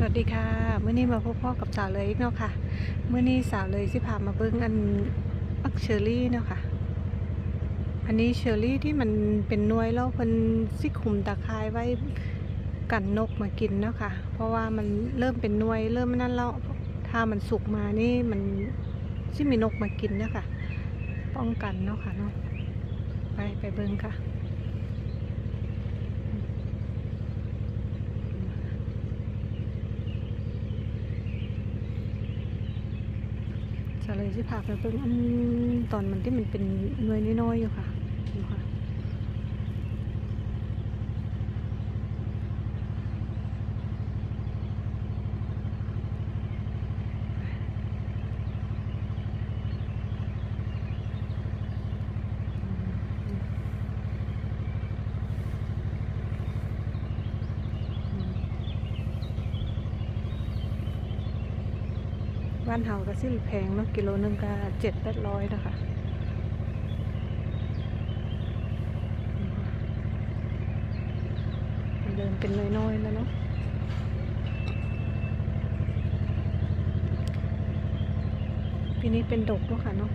สวัสดีค่ะเมื่อนี้มาพบพ่อกับสาวเลยอีกเนาะค่ะเมื่อนี้สาวเลยสิพามาเบิ้งอันปักเชอรี่เนาะค่ะ อันนี้เชอรี่ที่มันเป็นนวยแล้วเพิ่นซิคุมตะไคร้ไว้กันนกมากินเนาะค่ะ เพราะว่ามันเริ่มเป็นนวยเริ่มนั่นแล้วถ้ามันสุกมานี่มันสิมีนกมากินเนาะค่ะ ป้องกันเนาะค่ะเนาะไปไปเบิ้งค่ะ จะเลยที่พาไปเบิ่งตอนมันที่มันเป็นหน่วยน้อยๆอยู่ค่ะดูค่ะ บ้านเฮาก็สิแพงเนาะกิโลหนึงก็เจ็ดแปดร้อยนะคะเดินเป็นน้อยๆแล้วเนาะปีนี้เป็นดกเนาะค่ะเนาะ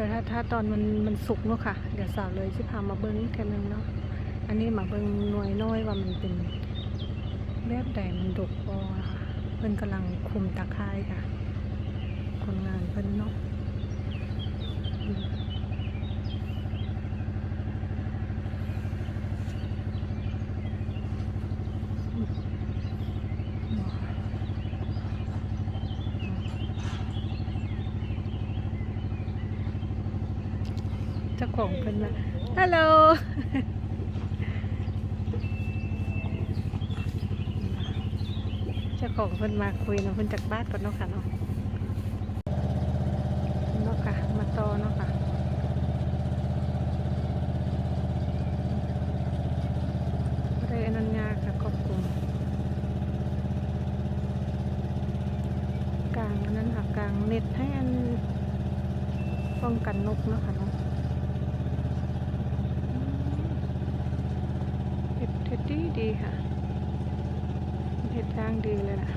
ดี๋ยวถ้าถ้าตอนมันมันสุกเนาะค่ะ เดี๋ยวสาวเลยสิพามาเบิ้งแค่นึงเนาะ อันนี้มาเบิ้งหน่วยน้อยว่ามันเป็นแบบใดมันดกบอค่ะเพิ่นกำลังคุมตะไคร้ค่ะ คนงานเพิ่นเนาะอืม เจ้าของเพิ่นมาฮัลโหลเจ้าของเพิ่นมาคุยเนาะเพิ่นจากบ้านก่อนเนาะค่ะเนาะเนาะค่ะมาต่อเนาะค่ะบ่ได้อนันยากค่ะครอบคลุมกลางนนั้นค่ะกลางเน็ตให้อันป้องกันนกเนาะค่ะเนาะเฮ็ ดีค่ะเห็ดทางดีเลยนะ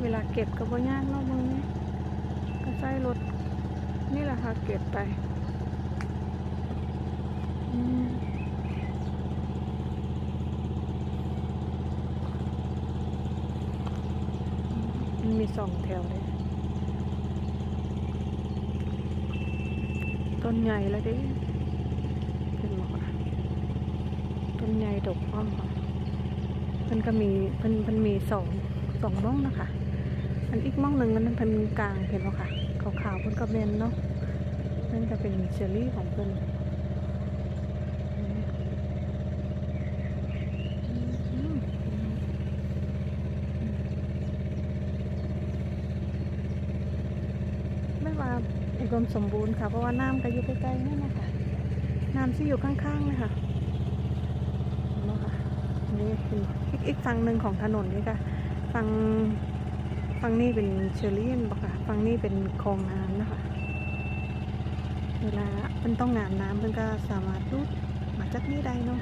เวลาเก็บก็บ่ยากเนาะมึงนี่ก็ใส่รถนี่แหละค่ะเก็บไปมมันมีสองแถวเลย ต้นใหญ่แล้วดิเป็นหมอกอะต้นใหญ่ดกอ้อมค่ะมันก็มีเพิ่นเพิ่นมีสองสองม่องนะคะอันอีกม่องหนึ่งมันเป็นกลางเห็นไหมคะขาวๆเพิ่นก็เบนเนาะนั่นจะเป็นเชอรี่ของเพิ่อืมไม่ว่า อุดมสมบูรณ์ค่ะ เพราะว่าน้ำก็อยู่ใกล้ๆนี่นะคะน้ำที่อยู่ข้างๆเลยค่ะเห็นไหมคะนี่เป็นอีกอีกฝั่งหนึ่งของถนนนี่ค่ะฝั่งฝั่งนี้เป็นเชอรี่นปะค่ะฝั่งนี้เป็นคลองน้ำนะคะ เวลามันต้องงานน้ำมันก็สามารถรูดมาจากนี้ได้เนาะ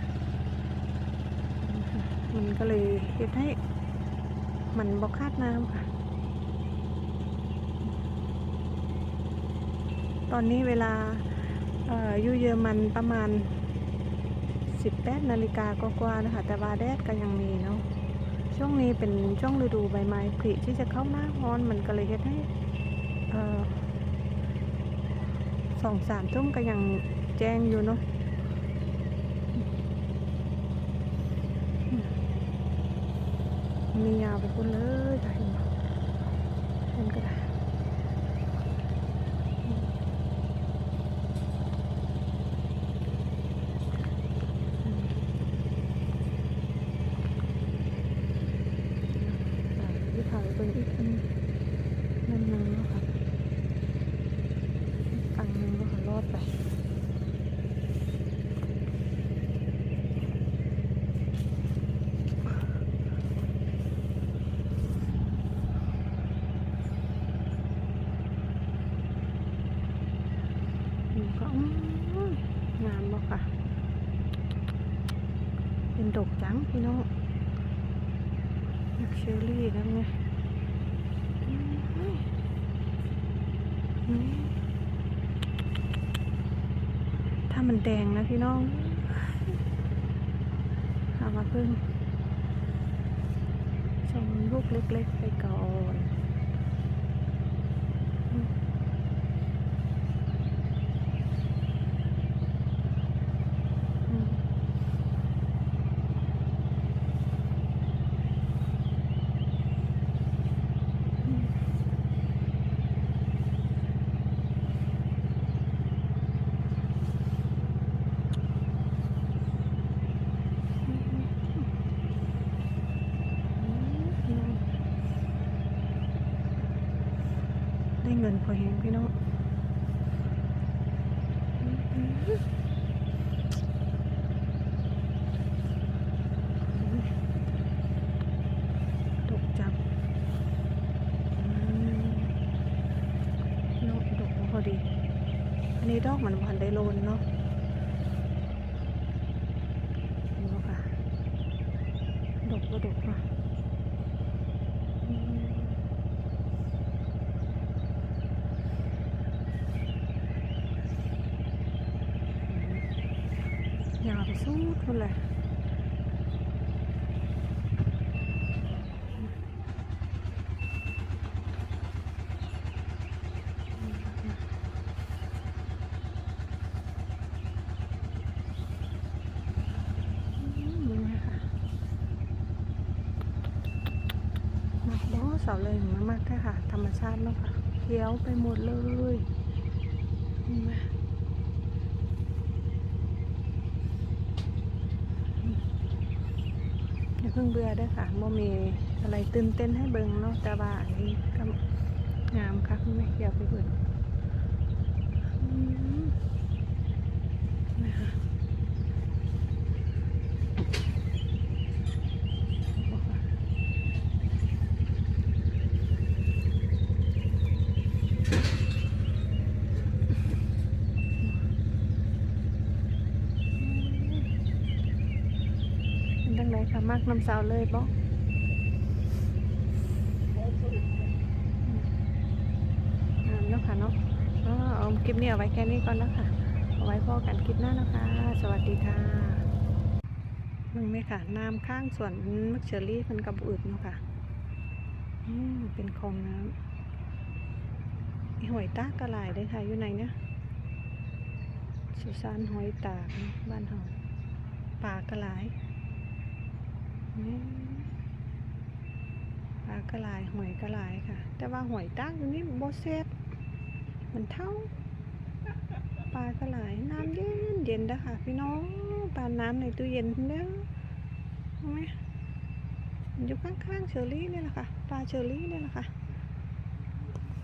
มันก็เลยเฮ็ดให้มันบกคาดน้ำค่ะ ตอนนี้เวลาอยู่เยอรมันประมาณ 18นาฬิกากว่าๆนะคะ แต่ว่าแดดก็ยังมีเนาะช่วงนี้เป็นช่วงฤดูใบไม้ผลิที่จะเข้าหน้าร้อนมันก็เลยเฮ็ดให้ส่อสองสามทุ่มก็ยังแจ้งอยู่เนาะมียาวไปพุ่นเลยค่ะเห็นไหมเห็นก็ได้ เบิ่งอีกอันนั่นนึงเนาะค่ะฝั่งนึงก็ค่ะรอดไปนี่ก็งามบ่ค่ะ เป็นดอกจังพี่น้องนักเชอรี่แล้วไง ถ้ามันแดงนะพี่น้องหามาพึ่งชมลูกเล็กๆไปก่อนอืมอืม ได้เงินพอแหงพี่น้องตกจับนกดกพอดี อันนี้ดอกมันพันได้โลนเนาะดกก็ดกว่ะอืม ยาวไปสุดนู่นเลยอืมดูนะคะมักบอเสาเลยมันมากแค่ค่ะ ธรรมชาติเนาะค่ะเขียวไปหมดเลยเห็นไหม อย่า เพิ่งเบื่อด้วยค่ะโมมีอะไรตื่นเต้นให้เบิ่งเนาะแต่ว่าอันนี้ก็งามค่ะคุณแม่อยากไปเบิ่งอืมนะคะเป็นจังไรค่ะมาก น้ำสาเลยบ่เนาะค่ะเนาะอ๋อเอาคลิปนี้เอาไว้แค่นี้ก่อนนะคะเอาไว้พอกันคลิปหน้านะคะ สวัสดีค่ะมึงไหมค่ะน้ำข้างสวนมักเชอรี่มันกับอืดเนาะค่ะอืมเป็นคลองน้ำหอยตากกระลายเลยค่ะอยู่ไหนเนี่ยสุสานหอยตากบ้านเฮาป่ากระลาย ปลากระหลายหอยกระหลายค่ะ แต่ว่าหอยตั้งอยู่นี่บ่เซตเหมันเท่าปลากระหลายน้ำเย็นเย็นเด้อค่ะ พี่น้องปลาน้ำในตู้เย็นเด้อเห็นไหมอยู่ข้างๆเชอรี่นี่แหละค่ะปลาเชอรี่นี่แหละค่ะ